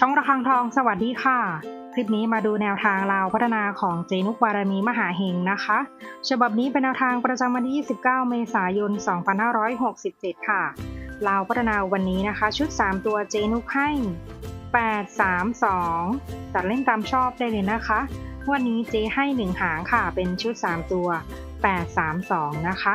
ช่องระฆังทองสวัสดีค่ะ คลิปนี้มาดูแนวทางลาวพัฒนาของเจนุกบารมีมหาเฮงนะคะ ฉบับนี้เป็นแนวทางประจำวันที่ 29 เมษายน 2567 ค่ะ ลาวพัฒนาวันนี้นะคะ ชุด 3 ตัวเจนุกให้ 8 3 2 ตัดเล่นตามชอบได้เลยนะคะ วันนี้เจให้ 1 หางค่ะ เป็นชุด 3 ตัว 8 3 2 นะคะ